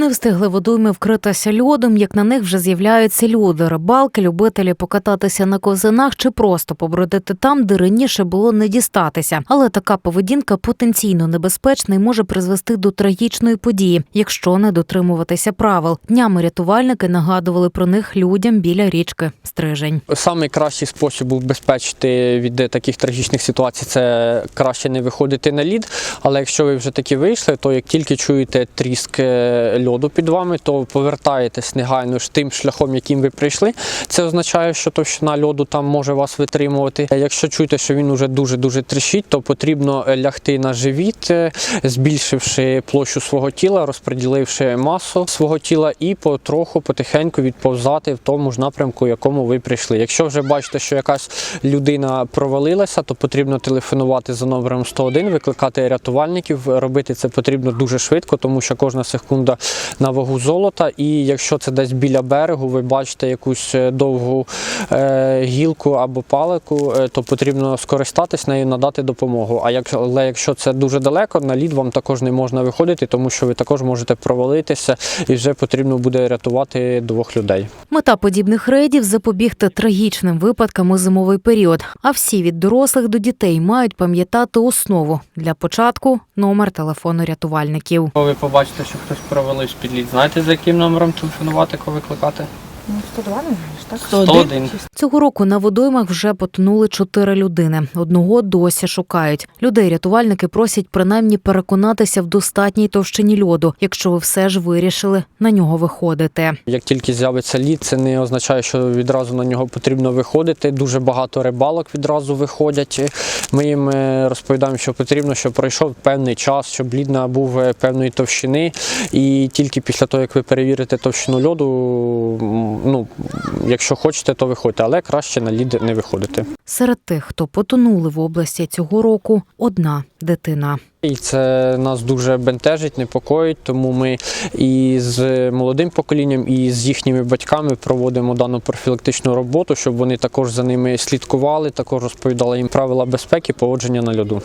Не встигли водойми вкритися льодом, як на них вже з'являються люди, рибалки, любителі покататися на ковзанах чи просто побродити там, де раніше було не дістатися. Але така поведінка потенційно небезпечна і може призвести до трагічної події, якщо не дотримуватися правил. Днями рятувальники нагадували про них людям біля річки Стрижень. Самий кращий спосіб убезпечити від таких трагічних ситуацій це краще не виходити на лід. Але якщо ви вже таки вийшли, то як тільки чуєте тріск е, льоду під вами, то повертаєтесь негайно ж тим шляхом, яким ви прийшли. Це означає, що товщина льоду там може вас витримувати. Якщо чуєте, що він уже дуже дуже тріщить, то потрібно е, лягти на живіт, е, збільшивши площу свого тіла, розподіливши масу свого тіла і потроху потихеньку відповзати в тому ж напрямку, якому ви прийшли. Якщо вже бачите, що якась людина провалилася, то потрібно телефонувати за номером 101, викликати рятувальників. Робити це потрібно дуже швидко, тому що кожна секунда на вагу золота. І якщо це десь біля берегу, ви бачите якусь е, довгу е, гілку або палику, е, то потрібно скористатись нею, надати допомогу. А як, але якщо це дуже далеко, на лід вам також не можна виходити, тому що ви також можете провалитися, і вже потрібно буде рятувати двох людей. Мета подібних рейдів запобігти трагічним випадкам у зимовий період. А всі від дорослих до дітей мають пам'ятати основу для початку номер телефону рятувальників. Ви побачите, що хтось провели підліт. знаєте, за яким номером телефонувати, кого викликати? Ну, 102 не знаєш, так? 101. Цього року на водоймах вже потонули чотири людини. Одного досі шукають. Людей рятувальники просять принаймні переконатися в достатній товщині льоду, якщо ви все ж вирішили на нього виходити. Як тільки з'явиться лід, це не означає, що відразу на нього потрібно виходити. Дуже багато рибалок відразу виходять. Ми їм е, розповідаємо, що потрібно, щоб пройшов певний час, щоб лід набув е, певної товщини. І тільки після того, як ви перевірите товщину льоду, ну якщо хочете, то виходьте, але краще на лід не виходити. Серед тих, хто потонули в області цього року, одна дитина. І це нас дуже бентежить, непокоїть, тому ми і з молодим поколінням, і з їхніми батьками проводимо дану профілактичну роботу, щоб вони також за ними слідкували, також розповідали їм правила безпеки, поводження на льоду.